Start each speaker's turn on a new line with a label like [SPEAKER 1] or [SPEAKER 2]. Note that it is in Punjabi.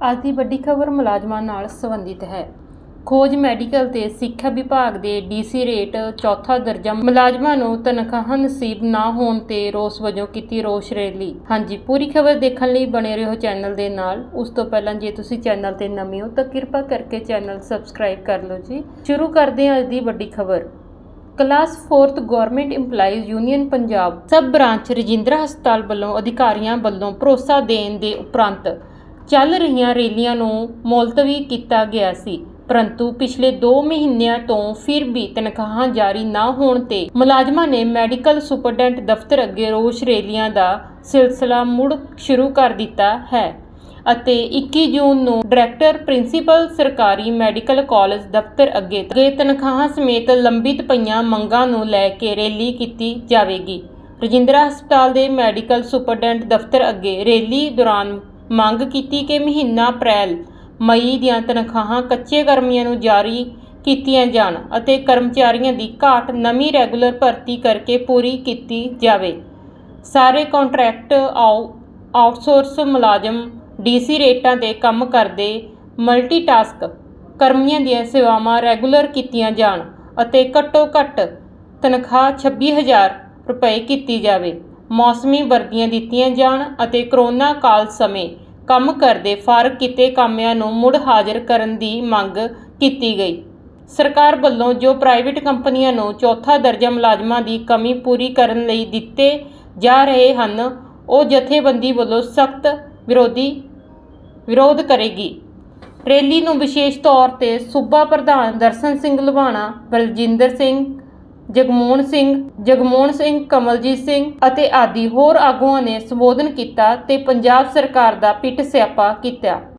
[SPEAKER 1] ਅੱਜ ਦੀ ਵੱਡੀ ਖਬਰ ਮੁਲਾਜ਼ਮਾਂ ਨਾਲ ਸੰਬੰਧਿਤ ਹੈ। ਖੋਜ ਮੈਡੀਕਲ ਤੇ ਸਿੱਖਿਆ ਵਿਭਾਗ ਦੇ ਡੀਸੀ ਰੇਟ ਚੌਥਾ ਦਰਜਾ ਮੁਲਾਜ਼ਮਾਂ ਨੂੰ ਤਨਖਾਹਾਂ ਨਸੀਬ ਨਾ ਹੋਣ ਤੇ ਰੋਸ ਵਜੋਂ ਕੀਤੀ ਰੋਸ ਰੈਲੀ। ਹਾਂਜੀ, ਪੂਰੀ ਖਬਰ ਦੇਖਣ ਲਈ ਬਣੇ ਰਹੋ ਚੈਨਲ ਦੇ ਨਾਲ। ਉਸ ਤੋਂ ਪਹਿਲਾਂ ਜੇ ਤੁਸੀਂ ਚੈਨਲ ਤੇ ਨਵੇਂ ਹੋ ਤਾਂ ਕਿਰਪਾ ਕਰਕੇ ਚੈਨਲ ਸਬਸਕ੍ਰਾਈਬ ਕਰ ਲਓ ਜੀ। ਸ਼ੁਰੂ ਕਰਦੇ ਹਾਂ ਅੱਜ ਦੀ ਵੱਡੀ ਖਬਰ। Class 4th government EMPLOYEES union Punjab sub branch Rajindra ਹਸਪਤਾਲ ਵੱਲੋਂ ਅਧਿਕਾਰੀਆਂ ਵੱਲੋਂ ਭਰੋਸਾ ਦੇਣ ਦੇ ਉਪਰੰਤ ਚੱਲ ਰਹੀਆਂ ਰੈਲੀਆਂ ਨੂੰ ਮੁਲਤਵੀ ਕੀਤਾ ਗਿਆ ਸੀ। ਪਰੰਤੂ ਪਿਛਲੇ 2 ਮਹੀਨਿਆਂ ਤੋਂ ਫਿਰ ਵੀ ਤਨਖਾਹਾਂ ਜਾਰੀ ਨਾ ਹੋਣ ਤੇ ਮੁਲਾਜ਼ਮਾਂ ਨੇ ਮੈਡੀਕਲ ਸੁਪਰਡੈਂਟ ਦਫ਼ਤਰ ਅੱਗੇ ਰੋਸ ਰੈਲੀਆਂ ਦਾ ਸਿਲਸਿਲਾ ਮੁੜ ਸ਼ੁਰੂ ਕਰ ਦਿੱਤਾ ਹੈ ਅਤੇ 21 ਜੂਨ ਨੂੰ ਡਾਇਰੈਕਟਰ ਪ੍ਰਿੰਸੀਪਲ ਸਰਕਾਰੀ ਮੈਡੀਕਲ ਕਾਲਜ ਦਫ਼ਤਰ ਅੱਗੇ ਅੱਗੇ ਤਨਖਾਹਾਂ ਸਮੇਤ ਲੰਬਿਤ ਪਈਆਂ ਮੰਗਾਂ ਨੂੰ ਲੈ ਕੇ ਰੈਲੀ ਕੀਤੀ ਜਾਵੇਗੀ। ਰਜਿੰਦਰਾ ਹਸਪਤਾਲ ਦੇ ਮੈਡੀਕਲ ਸੁਪਰਡੈਂਟ ਦਫ਼ਤਰ ਅੱਗੇ ਰੈਲੀ ਦੌਰਾਨ ਮੰਗ ਕੀਤੀ ਕਿ ਮਹੀਨਾ ਅਪ੍ਰੈਲ, ਮਈ ਦੀਆਂ ਤਨਖਾਹਾਂ ਕੱਚੇ ਕਰਮੀਆਂ ਨੂੰ ਜਾਰੀ ਕੀਤੀਆਂ ਜਾਣ ਅਤੇ ਕਰਮਚਾਰੀਆਂ ਦੀ ਘਾਟ ਨਵੀਂ ਰੈਗੂਲਰ ਭਰਤੀ ਕਰਕੇ ਪੂਰੀ ਕੀਤੀ ਜਾਵੇ। ਸਾਰੇ ਕੰਟਰੈਕਟ ਆਊ ਆਊਟਸੋਰਸ ਮੁਲਾਜ਼ਮ, ਡੀਸੀ ਰੇਟਾਂ ਤੇ ਕੰਮ ਕਰਦੇ ਮਲਟੀਟਾਸਕ ਕਰਮੀਆਂ ਦੀਆਂ ਸੇਵਾਵਾਂ ਰੈਗੂਲਰ ਕੀਤੀਆਂ ਜਾਣ ਅਤੇ ਘੱਟੋ ਘੱਟ ਤਨਖਾਹ 26000 ਰੁਪਏ ਕੀਤੀ ਜਾਵੇ। ਮੌਸਮੀ ਵਰਦੀਆਂ ਦਿੱਤੀਆਂ ਜਾਣ ਅਤੇ ਕਰੋਨਾ ਕਾਲ ਸਮੇਂ ਕੰਮ ਕਰਦੇ ਫਾਰਗ ਕੀਤੇ ਕਾਮਿਆਂ ਨੂੰ ਮੁੜ ਹਾਜ਼ਰ ਕਰਨ ਦੀ ਮੰਗ ਕੀਤੀ ਗਈ। ਸਰਕਾਰ ਵੱਲੋਂ ਜੋ ਪ੍ਰਾਈਵੇਟ ਕੰਪਨੀਆਂ ਨੂੰ ਚੌਥਾ ਦਰਜਾ ਮੁਲਾਜ਼ਮਾਂ ਦੀ ਕਮੀ ਪੂਰੀ ਕਰਨ ਲਈ ਦਿੱਤੇ ਜਾ ਰਹੇ ਹਨ, ਉਹ ਜਥੇਬੰਦੀ ਵੱਲੋਂ ਸਖਤ ਵਿਰੋਧੀ ਵਿਰੋਧ ਕਰੇਗੀ। ਰੈਲੀ ਨੂੰ ਵਿਸ਼ੇਸ਼ ਤੌਰ ਤੇ ਸੂਬਾ ਪ੍ਰਧਾਨ ਦਰਸ਼ਨ ਸਿੰਘ ਲਵਾਣਾ ਬਲਜਿੰਦਰ ਸਿੰਘ ਜਗਮੋਹਨ ਸਿੰਘ ਜਗਮੋਹਨ ਸਿੰਘ, ਕਮਲਜੀਤ ਸਿੰਘ ਅਤੇ ਆਦਿ ਹੋਰ ਆਗੂਆਂ ਨੇ ਸੰਬੋਧਨ ਕੀਤਾ ਤੇ ਪੰਜਾਬ ਸਰਕਾਰ ਦਾ ਪਿੱਟ ਸਿਆਪਾ ਕੀਤਾ।